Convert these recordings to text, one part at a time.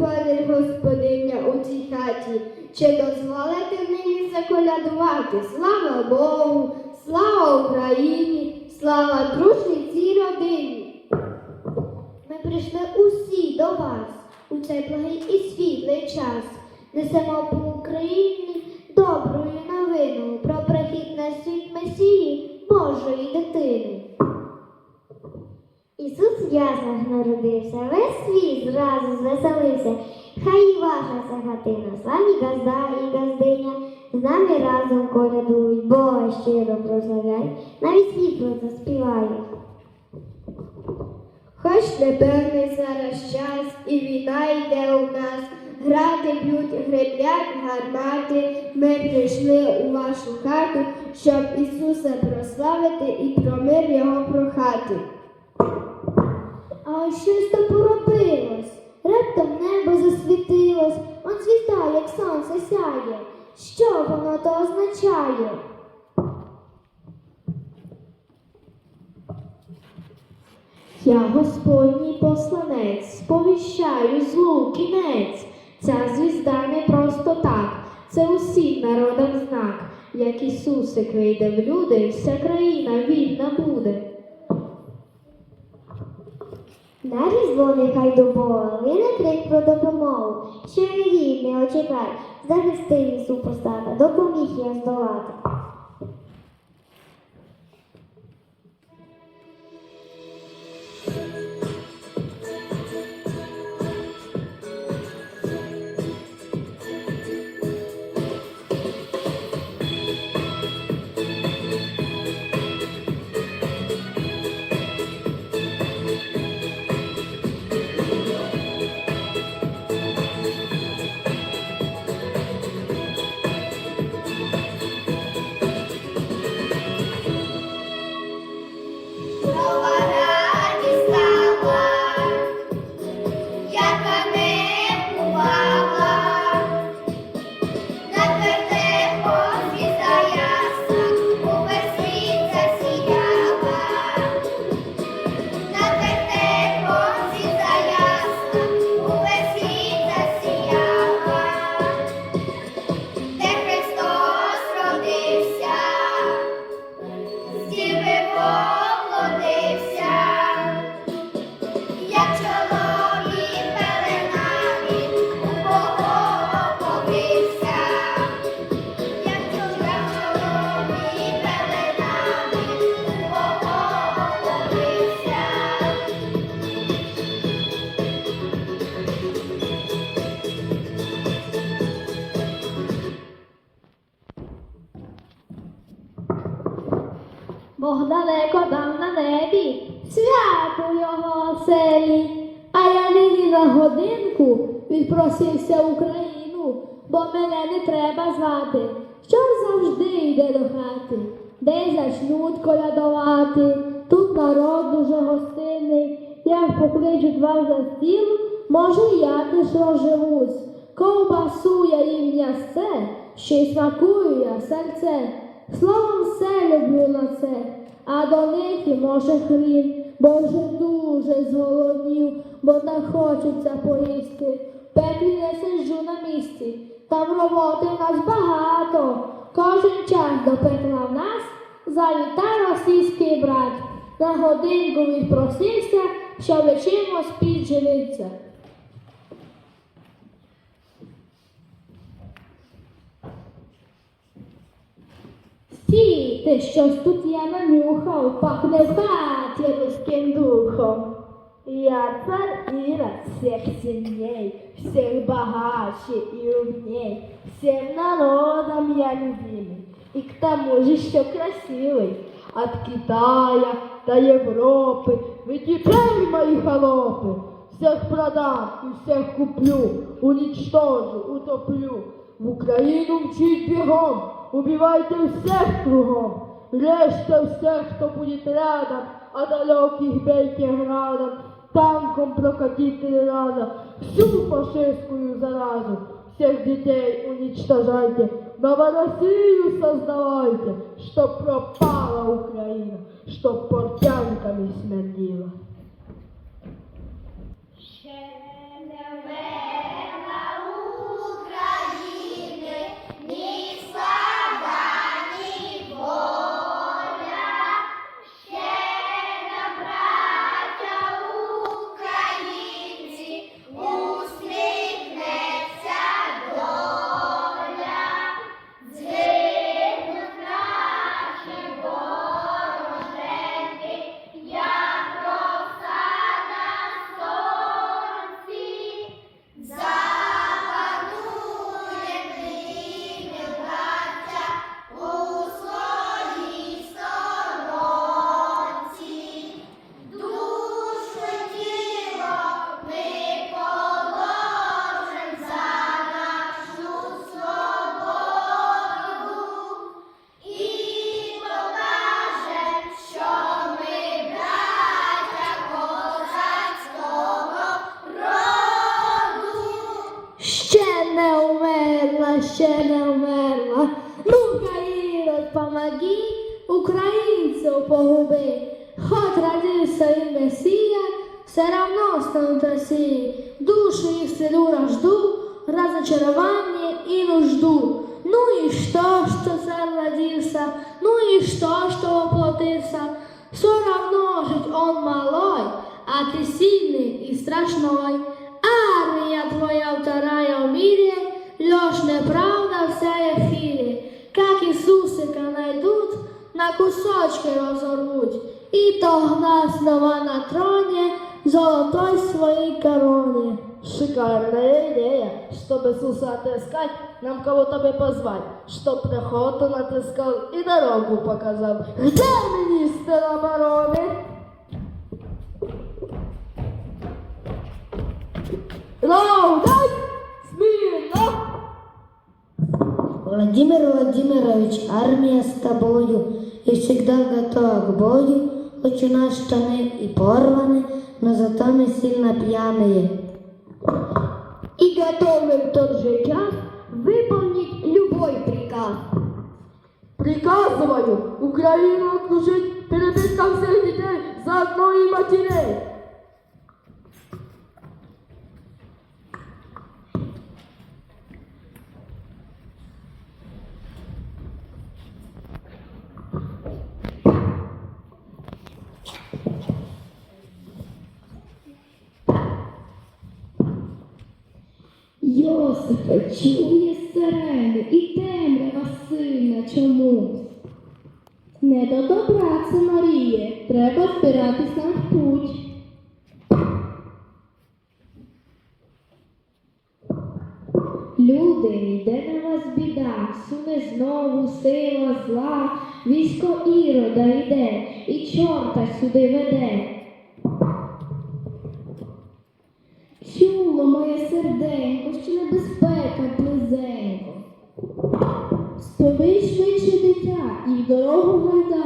А чи є господар господиня у цій хаті? Чи дозволите мені заколядувати? Слава Богу, слава Україні, слава дружній цій родині. Ми прийшли усі до вас у цей благий і світлий час. Несемо по Україні доброю новину про прихід на світ Месії Божої дитини. Ісус в яслах народився, весь світ зразу звеселився. Хай і ваша ця хатина, славні газда і газдиня, з нами разом колядують, Бога щиро прославляють, навіть світло заспівають. Хоч непевний зараз час, і війна йде у нас, грати б'ють, греблять гармати, ми прийшли у вашу хату, щоб Ісуса прославити і про мир його прохати. А щось то поробилось, раптом небо засвітилось, он звізда, як сонце сяє. Що воно то означає? Я Господній посланець, сповіщаю злу кінець. Ця звізда не просто так, це усім народам знак. Як Ісусик вийде в люди, вся країна вільна буде. На різдво нехай до Бога, ви не крик про допомогу, що її не очекай, захисти її супостата, Бог далеко там на небі, свято його оселі. А я нині на годинку відпросився в Україну, бо мене не треба звати, що завжди йде до хати, де зачнуть колядувати. Тут народ дуже гостинний, як покличуть вас за стіл, може я теж розживусь. Ковбасу я їм м'ясце, ще й смакую я серце. Словом все люблю на це, а до них і може хрін, бо вже дуже зголоднів, бо так хочеться поїсти. В Пеклі не сиджу на місці, там роботи в нас багато. Кожен час до пекла в нас завітав російський брат. На годинку відпросився, щоб чимось підживиться. Стійте, щось тут я нанюхав, пахне в хаті руським духом. Я цар Ирод всех сильней, всех богаче и умней, всем народом я любимый, и к тому же еще красивый. От Китая до Европы, вы теперь мои холопы, всех продам и всех куплю, уничтожу, утоплю. В Україну мчить бігом, убивайте всех кругом, режьте всех, кто будет рядом, а далеких бейте градом, танком прокатите разом, всю фашистскую заразу, всех детей уничтожайте, Новороссию создавайте, чтоб пропала Украина, чтоб портянками смердила. разочарование и нужду. Ну и что, что царь родился, ну и что, что воплотился. Все равно жить он малой, а ты сильный и страшной. Армия твоя вторая в мире, ложь неправда вся эфире. Как Иисусика найдут, на кусочки разорвут. И тогда снова на троне, золотой своей короне. Шикарная идея. Чтобы Иисуса отыскать, нам кого-то бы позвать, чтоб проход он отыскал и дорогу показал. Где министр обороны? Раудай! Смирно! Владимир Владимирович, армия с тобою и всегда готова к бою, хоть у нас штаны и порваны, но зато мы сильно пьяные. И готовы в тот же час выполнить любой приказ. Приказываю Украину окружить, перебить там всех детей, заодно и матерей. Йосипе, чує сирени і темрява сильна чомусь. Не до добра це Маріє, треба збиратися в путь. Люди, йде на вас біда, суне знову сила зла, військо ірода йде, і чорта сюди веде. Чуло моє серденько, що небезпека близенько. Спливи швидше дитя і в дорогу гайда.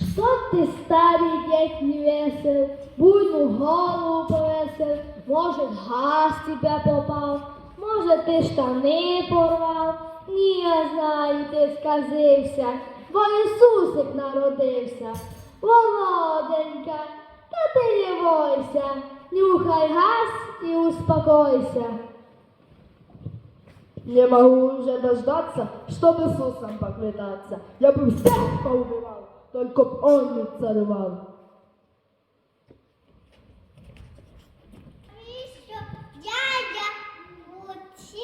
Что ты, старый дед не весел, буйну голову повесил, может, газ тебя попал, може, ти штани порвав, ні, я знаю, ти сказився, бо Ісусик народився. Володенька, та ти не бойся, нюхай газ і успокойся. Не могу уже дождаться, чтобы Иисусом поквитаться. Я бы всех поубивал, только б он не царевал. Навіщо дядя Гуці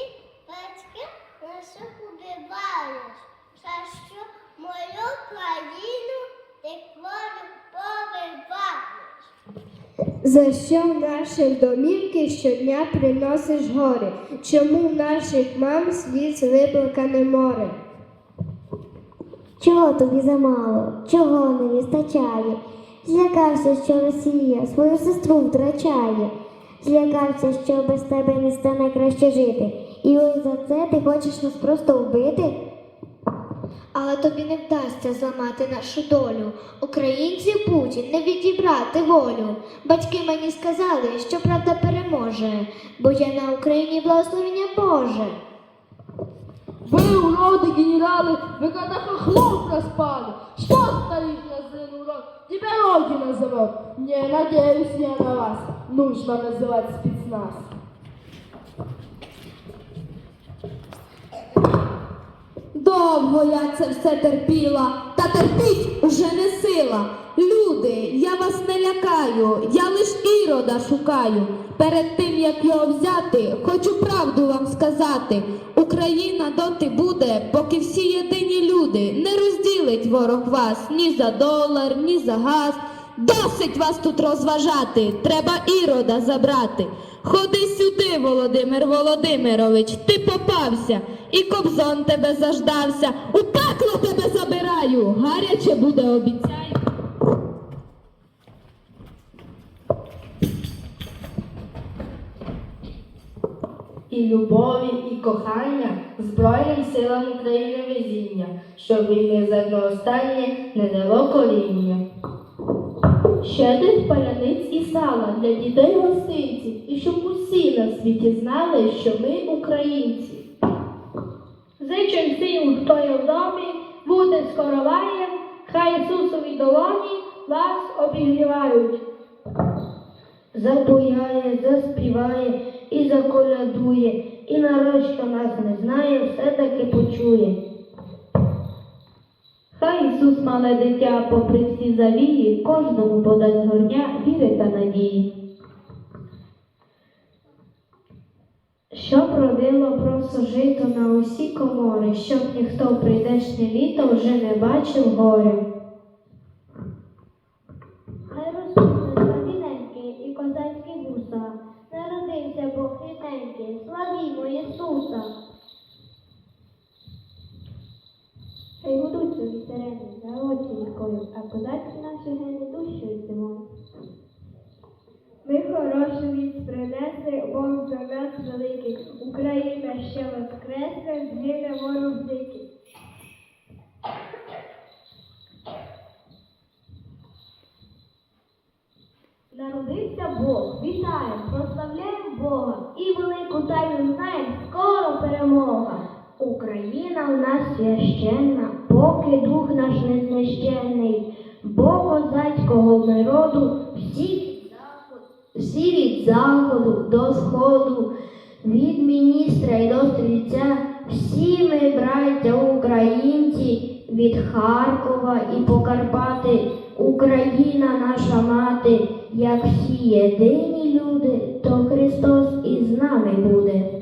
батьки наших убиваєш? За що мою країну ти квору? За що в наших домівки щодня приносиш горе? Чому в наших мам сліз виплакане море? Чого тобі замало? Чого не вистачає? Злякався, що Росія свою сестру втрачає. Злякався, що без тебе не стане краще жити. І ось за це ти хочеш нас просто вбити? Але тобі не вдасться зламати нашу долю. Українців Путін не відібрати волю. Батьки мені сказали, що правда переможе, бо я на Україні благословення Боже. Вы, уроды, генералы, вы когда хохлов проспали. Что стоишь на сын, урод? Тебя ноги назовет. Не надеюсь я на вас. Нужно называть спецназ. Довго я це все терпіла, та терпіть уже не сила. Люди, я вас не лякаю, я лиш ірода шукаю. Перед тим як його взяти, хочу правду вам сказати. Україна доти буде, поки всі єдині люди не розділить ворог вас ні за долар, ні за газ. Досить вас тут розважати, треба ірода забрати. Ходи сюди, Володимир Володимирович, ти попався, і кобзон тебе заждався. У пекло тебе забираю, гаряче буде обіцяю. і любові, і кохання Збройним силам України везіння, щоб війни за одноостаннє не дало коріння. Щедрих паляниць і сала для дітей гостинців, і щоб усі на світі знали, що ми українці. Зичу всім, хто є в домі, бути скороваєм, хай Ісусові долоні вас обігрівають. Забуяє, заспіває і заколядує, і народ, нас не знає, все-таки почує. Хай Ісус, мале дитя, попри всі завії, кожному подасть горня віри та надії. Щоб родило просто жито на усі комори, щоб ніхто прийдешнє літо вже не бачив горя. Хай ростуть славіненькі і козацькі вуса. Народився Бог рідненький, славімо Ісуса. Хай гудуться за очі рікою, а козацькі наші гени душою зимою. Ми хорошу вість принесли, Бог за нас великий. Україна ще воскресне, згине ворог дикий. Народився Бог, вітаємо, прославляємо Бога і велику тайну знаємо, скоро перемога. Україна у нас священна, поки дух наш не знищений, бо козацького ми всі, всі від заходу до сходу, від міністра й до стрільця, всі ми, браття українці, від Харкова і по Карпати, Україна наша мати, як всі єдині люди, то Христос із нами буде.